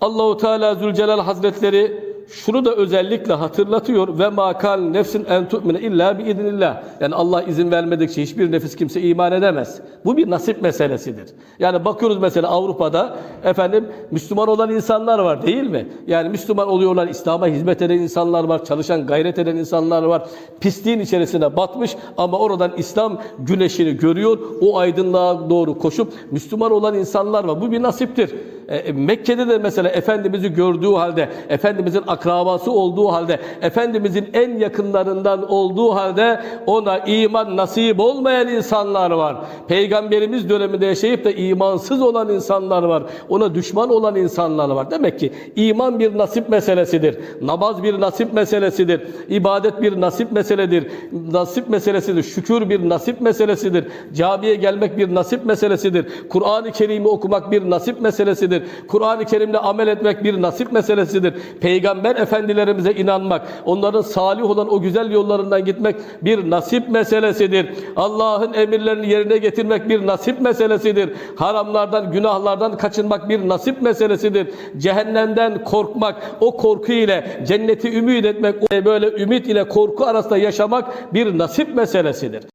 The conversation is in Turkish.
Allahu Teala Zülcelal Hazretleri şunu da özellikle hatırlatıyor ve makal nefsin en tu'mine illa bi idnillah. Yani Allah izin vermedikçe hiçbir nefis kimse iman edemez. Bu bir nasip meselesidir. Yani bakıyoruz mesela Avrupa'da efendim Müslüman olan insanlar var değil mi? Yani Müslüman oluyorlar, İslam'a hizmet eden insanlar var, çalışan, gayret eden insanlar var. Pisliğin içerisine batmış ama oradan İslam güneşini görüyor. O aydınlığa doğru koşup Müslüman olan insanlar var. Bu bir nasiptir. E, Mekke'de de mesela Efendimiz'i gördüğü halde, Efendimiz'in akrabası olduğu halde, Efendimiz'in en yakınlarından olduğu halde ona iman nasip olmayan insanlar var. Peygamberimiz döneminde yaşayıp da imansız olan insanlar var. Ona düşman olan insanlar var. Demek ki iman bir nasip meselesidir. Namaz bir nasip meselesidir. İbadet bir nasip meseledir. Nasip meselesidir. Şükür bir nasip meselesidir. Camiye gelmek bir nasip meselesidir. Kur'an-ı Kerim'i okumak bir nasip meselesidir. Kur'an-ı Kerim'le amel etmek bir nasip meselesidir. Peygamber efendilerimize inanmak, onların salih olan o güzel yollarından gitmek bir nasip meselesidir. Allah'ın emirlerini yerine getirmek bir nasip meselesidir. Haramlardan, günahlardan kaçınmak bir nasip meselesidir. Cehennemden korkmak, o korku ile cenneti ümit etmek, böyle ümit ile korku arasında yaşamak bir nasip meselesidir.